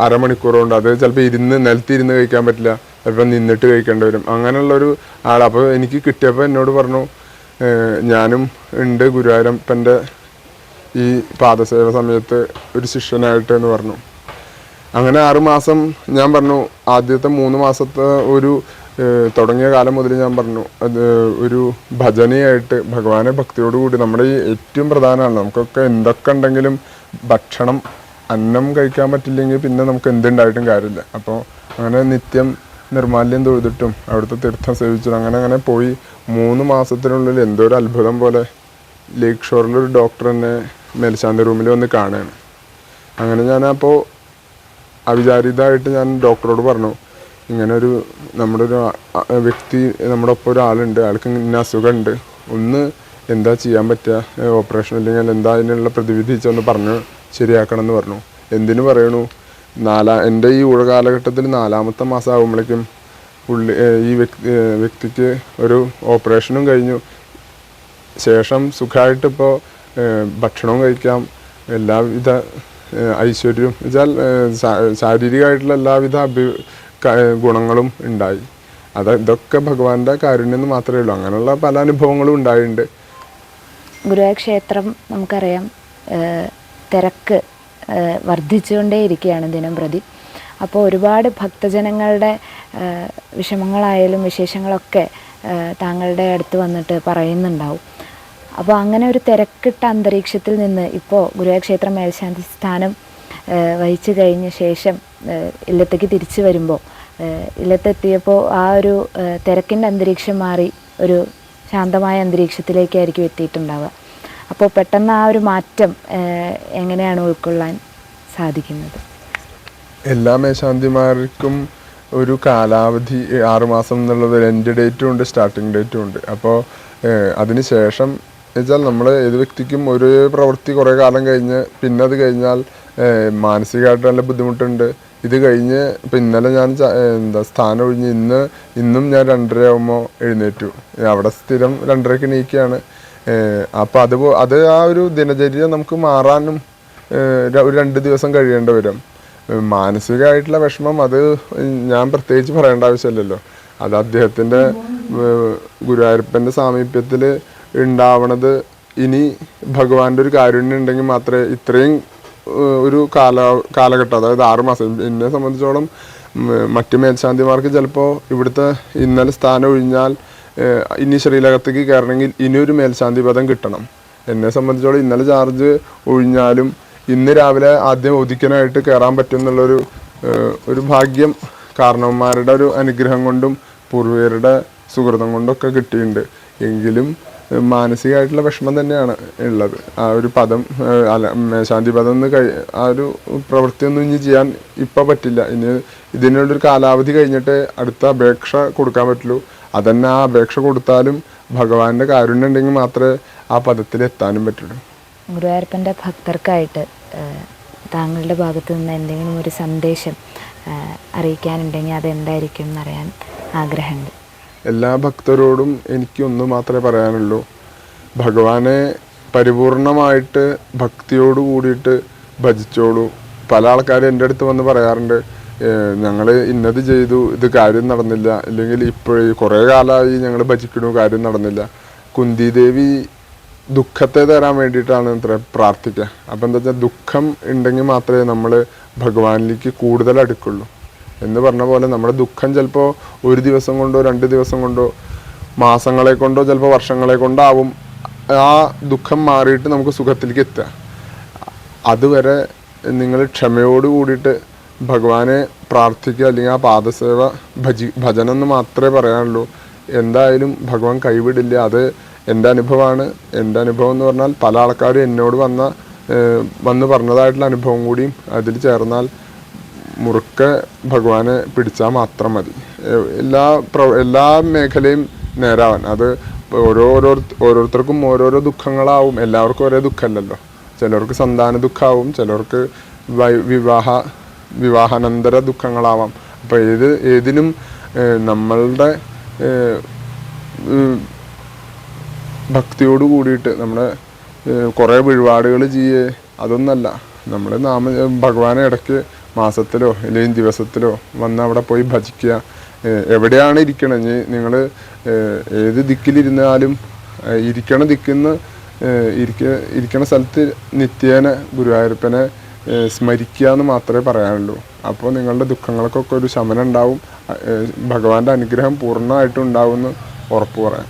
അരമണിക്കൂറുകൊണ്ട് അത് ചിലപ്പോൾ ഇരുന്ന് നിലത്തിരുന്ന് കഴിക്കാൻ പറ്റില്ല. ചിലപ്പോൾ നിന്നിട്ട് കഴിക്കേണ്ടി വരും. അങ്ങനെയുള്ളൊരു ആൾ അപ്പോൾ എനിക്ക് കിട്ടിയപ്പോൾ എന്നോട് പറഞ്ഞു ഞാനും ഉണ്ട് ഗുരുവായൂരപ്പന്റെ ഈ പാദസേവ സമയത്ത് ഒരു ശിഷ്യനായിട്ട് എന്ന് പറഞ്ഞു. അങ്ങനെ ആറുമാസം ഞാൻ പറഞ്ഞു ആദ്യത്തെ മൂന്ന് മാസത്തെ ഒരു തുടങ്ങിയ കാലം മുതൽ ഞാൻ പറഞ്ഞു അത് ഒരു ഭജനയായിട്ട് ഭഗവാനെ ഭക്തിയോട് കൂടി നമ്മുടെ ഈ ഏറ്റവും പ്രധാനമാണ്. നമുക്കൊക്കെ എന്തൊക്കെ ഉണ്ടെങ്കിലും ഭക്ഷണം അന്നം കഴിക്കാൻ പറ്റില്ലെങ്കിൽ പിന്നെ നമുക്ക് എന്തുണ്ടായിട്ടും കാര്യമില്ല. അപ്പോൾ അങ്ങനെ നിത്യം നിർമാല്യം തൊഴുതിട്ടും അവിടുത്തെ തീർത്ഥം സേവിച്ചിട്ടും അങ്ങനെ അങ്ങനെ പോയി. മൂന്ന് മാസത്തിനുള്ളിൽ എന്തോ ഒരു അത്ഭുതം പോലെ ലേക്ക് ഷോറിലൊരു ഡോക്ടർ എന്നെ മേൽശാന്തി റൂമിൽ വന്ന് കാണുകയാണ് അങ്ങനെ ഞാനപ്പോൾ അവിചാരിതമായിട്ട് ഞാൻ ഡോക്ടറോട് പറഞ്ഞു ഇങ്ങനെ ഒരു നമ്മുടെ ഒരു വ്യക്തി നമ്മുടെ ഒപ്പം ഒരാളുണ്ട് ആൾക്ക് ഇന്ന അസുഖമുണ്ട്. ഒന്ന് എന്താ ചെയ്യാൻ പറ്റുക? ഓപ്പറേഷൻ ഇല്ലെങ്കിൽ എന്താ അതിനുള്ള പ്രതിവിധി വെച്ചൊന്ന് പറഞ്ഞു ശരിയാക്കണം എന്ന് പറഞ്ഞു. എന്തിനു പറയണു? നാലാ എന്റെ ഈ ഊഴ കാലഘട്ടത്തിൽ നാലാമത്തെ മാസം ആകുമ്പോഴേക്കും പുള്ളി ഈ വ്യക്തി വ്യക്തിക്ക് ഒരു ഓപ്പറേഷനും കഴിഞ്ഞു. ശേഷം സുഖമായിട്ടിപ്പോൾ ഭക്ഷണവും കഴിക്കാം. എല്ലാവിധ ഐശ്വര്യവും വെച്ചാൽ ശാരീരികമായിട്ടുള്ള എല്ലാവിധ അഭി ഗുണങ്ങളും ഉണ്ടായി. അത് ഇതൊക്കെ ഭഗവാന്റെ കാരുണ്യം എന്ന് മാത്രമേ ഉള്ളൂ. അങ്ങനെയുള്ള പല അനുഭവങ്ങളും ഉണ്ടായിട്ടുണ്ട്. ഗുരുവായൂർ ക്ഷേത്രം നമുക്കറിയാം തിരക്ക് വർദ്ധിച്ചുകൊണ്ടേയിരിക്കുകയാണ് ദിനം പ്രതി അപ്പോൾ ഒരുപാട് ഭക്തജനങ്ങളുടെ വിഷമങ്ങളായാലും വിശേഷങ്ങളൊക്കെ താങ്കളുടെ അടുത്ത് വന്നിട്ട് പറയുന്നുണ്ടാവും. അപ്പോൾ അങ്ങനെ ഒരു തിരക്കിട്ട അന്തരീക്ഷത്തിൽ നിന്ന് ഇപ്പോൾ ഗുരുവായൂർ മേൽശാന്തി സ്ഥാനം വഹിച്ചു കഴിഞ്ഞ ശേഷം ഇല്ലത്തേക്ക് തിരിച്ചു വരുമ്പോൾ ഇല്ലത്തെത്തിയപ്പോൾ ആ ഒരു തിരക്കിന്റെ അന്തരീക്ഷം മാറി ഒരു ശാന്തമായ അന്തരീക്ഷത്തിലേക്കായിരിക്കും എത്തിയിട്ടുണ്ടാവുക. അപ്പോൾ പെട്ടെന്ന് ആ ഒരു മാറ്റം എങ്ങനെയാണ് ഉൾക്കൊള്ളാൻ സാധിക്കുന്നത്? എല്ലാ മേശാന്തിമാർക്കും ഒരു കാലാവധി ആറുമാസം എന്നുള്ളത് എൻഡ് ഡേറ്റും ഉണ്ട് സ്റ്റാർട്ടിംഗ് ഡേറ്റും ഉണ്ട്. അപ്പോൾ അതിന് ശേഷം വെച്ചാൽ നമ്മൾ ഏത് വ്യക്തിക്കും ഒരു പ്രവൃത്തി കുറേ കാലം കഴിഞ്ഞ് പിന്നെ അത് കഴിഞ്ഞാൽ മാനസികമായിട്ട് നല്ല ബുദ്ധിമുട്ടുണ്ട്. ഇത് കഴിഞ്ഞ് ഇപ്പം ഇന്നലെ ഞാൻ എന്താ സ്ഥാനം ഒഴിഞ്ഞ് ഇന്ന് ഇന്നും ഞാൻ രണ്ടരയാകുമ്പോൾ എഴുന്നേറ്റു. അവിടെ സ്ഥിരം രണ്ടരയ്ക്ക് എണീക്കുകയാണ്. അപ്പോൾ അത് അത് ആ ഒരു ദിനചര്യ നമുക്ക് മാറാനും ഒരു രണ്ട് ദിവസം കഴിയേണ്ടി വരും. മാനസികമായിട്ടുള്ള വിഷമം അത് ഞാൻ പ്രത്യേകിച്ച് പറയേണ്ട ആവശ്യമില്ലല്ലോ. അത് അദ്ദേഹത്തിന്റെ ഗുരുവായൂരപ്പന്റെ സാമീപ്യത്തിൽ ഉണ്ടാവണത് ഇനി ഭഗവാന്റെ ഒരു കാരുണ്യം ഉണ്ടെങ്കിൽ മാത്രമേ ഇത്രയും ഒരു കാല കാലഘട്ടം അതായത് ആറുമാസം എന്നെ സംബന്ധിച്ചോളം മറ്റ് മേൽശാന്തിമാർക്ക് ചിലപ്പോൾ ഇവിടുത്തെ ഇന്നലെ സ്ഥാനം ഒഴിഞ്ഞാൽ ഇനി ശ്രീലകത്തേക്ക് കയറണമെങ്കിൽ ഇനിയൊരു മേൽശാന്തി പദം കിട്ടണം. എന്നെ സംബന്ധിച്ചോളം ഇന്നലെ ചാർജ് ഒഴിഞ്ഞാലും ഇന്ന് രാവിലെ ആദ്യം ഒതുക്കനായിട്ട് കയറാൻ പറ്റും എന്നുള്ളൊരു ഒരു ഭാഗ്യം കാരണവന്മാരുടെ ഒരു അനുഗ്രഹം കൊണ്ടും പൂർവികരുടെ സുഹൃതം കൊണ്ടൊക്കെ കിട്ടിയിട്ടുണ്ട്. എങ്കിലും മാനസികമായിട്ടുള്ള വിഷമം തന്നെയാണ് ഉള്ളത്. ആ ഒരു പദം അല്ല മേശാന്തി പദം എന്ന് കഴി ആ ഒരു പ്രവൃത്തിയൊന്നും ഇനി ചെയ്യാൻ ഇപ്പം പറ്റില്ല. ഇനി ഇതിനുള്ളൊരു കാലാവധി കഴിഞ്ഞിട്ട് അടുത്ത അപേക്ഷ കൊടുക്കാൻ പറ്റുള്ളൂ. അതന്നെ ആ അപേക്ഷ കൊടുത്താലും ഭഗവാന്റെ കാരുണ്യം ഉണ്ടെങ്കിൽ മാത്രമേ ആ പദത്തിൽ എത്താനും പറ്റുള്ളൂ. ഗുരുവായൂരപ്പന്റെ ഭക്തർക്കായിട്ട് താങ്കളുടെ ഭാഗത്തു നിന്ന് എന്തെങ്കിലും ഒരു സന്ദേശം അറിയിക്കാനുണ്ടെങ്കിൽ അത് എന്തായിരിക്കും എന്നറിയാൻ ആഗ്രഹമുണ്ട് എല്ലാ ഭക്തരോടും എനിക്ക് ഒന്ന് മാത്രമേ പറയാനുള്ളൂ. ഭഗവാനെ പരിപൂർണമായിട്ട് ഭക്തിയോട് കൂടിയിട്ട് ഭജിച്ചോളൂ. പല ആൾക്കാരും എന്റെ അടുത്ത് വന്ന് പറയാറുണ്ട് ഞങ്ങൾ ഇന്നത് ചെയ്തു ഇത് കാര്യം നടന്നില്ല. അല്ലെങ്കിൽ ഇപ്പോൾ കുറേ കാലമായി ഞങ്ങൾ ഭജിക്കണു കാര്യം നടന്നില്ല. കുന്തി ദേവി ദുഃഖത്തെ തരാൻ വേണ്ടിയിട്ടാണ് ഇത്ര പ്രാർത്ഥിക്കുക അപ്പം എന്താ വെച്ചാൽ ദുഃഖം ഉണ്ടെങ്കിൽ മാത്രമേ നമ്മൾ ഭഗവാനിലേക്ക് കൂടുതൽ അടുക്കുള്ളൂ. എന്ന് പറഞ്ഞ പോലെ നമ്മുടെ ദുഃഖം ചിലപ്പോൾ ഒരു ദിവസം കൊണ്ടോ രണ്ട് ദിവസം കൊണ്ടോ മാസങ്ങളെ കൊണ്ടോ ചിലപ്പോൾ വർഷങ്ങളെ കൊണ്ടാവും ആ ദുഃഖം മാറിയിട്ട് നമുക്ക് സുഖത്തിലേക്ക് എത്തുക. അതുവരെ നിങ്ങൾ ക്ഷമയോട് കൂടിയിട്ട് ഭഗവാനെ പ്രാർത്ഥിക്കുക അല്ലെങ്കിൽ ആ പാദസേവ ഭജി ഭജനം എന്ന് മാത്രമേ പറയാനുള്ളൂ. എന്തായാലും ഭഗവാൻ കൈവിടില്ല. അത് എന്റെ അനുഭവമാണ്. എന്റെ അനുഭവം എന്ന് പറഞ്ഞാൽ പല ആൾക്കാരും എന്നോട് വന്ന വന്ന് പറഞ്ഞതായിട്ടുള്ള അനുഭവം കൂടിയും അതിൽ ചേർന്നാൽ മുറുക്കെ ഭഗവാനെ പിടിച്ചാൽ മാത്രം മതി. എല്ലാ പ്ര എല്ലാ മേഖലയും നേരാവാൻ. അത് ഓരോ ഓരോ ഓരോരുത്തർക്കും ഓരോരോ ദുഃഖങ്ങളാവും. എല്ലാവർക്കും ഒരേ ദുഃഖമല്ലല്ലോ. ചിലർക്ക് സന്താന ദുഃഖമാവും ചിലർക്ക് വിവാഹ വിവാഹാനന്തര ദുഃഖങ്ങളാവാം. അപ്പോൾ ഏത് ഏതിനും നമ്മളുടെ ഭക്തിയോട് കൂടിയിട്ട് നമ്മുടെ കുറേ വഴിപാടുകൾ ചെയ്യേ അതൊന്നല്ല. നമ്മൾ നാമ ഭഗവാനെ ഇടയ്ക്ക് മാസത്തിലോ അല്ലെങ്കിൽ ദിവസത്തിലോ വന്ന് അവിടെ പോയി ഭജിക്കുക. എവിടെയാണ് ഇരിക്കണത് ഇനി നിങ്ങൾ ഏത് ദിക്കിലിരുന്നാലും ഇരിക്കണ ദിക്കിന്ന് ഇരിക്ക ഇരിക്കണ സ്ഥലത്ത് നിത്യേന ഗുരുവായൂരപ്പനെ സ്മരിക്കുക എന്ന് മാത്രമേ പറയാനുള്ളൂ. അപ്പോൾ നിങ്ങളുടെ ദുഃഖങ്ങൾക്കൊക്കെ ഒരു ശമനം ഉണ്ടാവും. ഭഗവാന്റെ അനുഗ്രഹം പൂർണമായിട്ടും ഉണ്ടാവും എന്ന് ഉറപ്പ് പറയാം.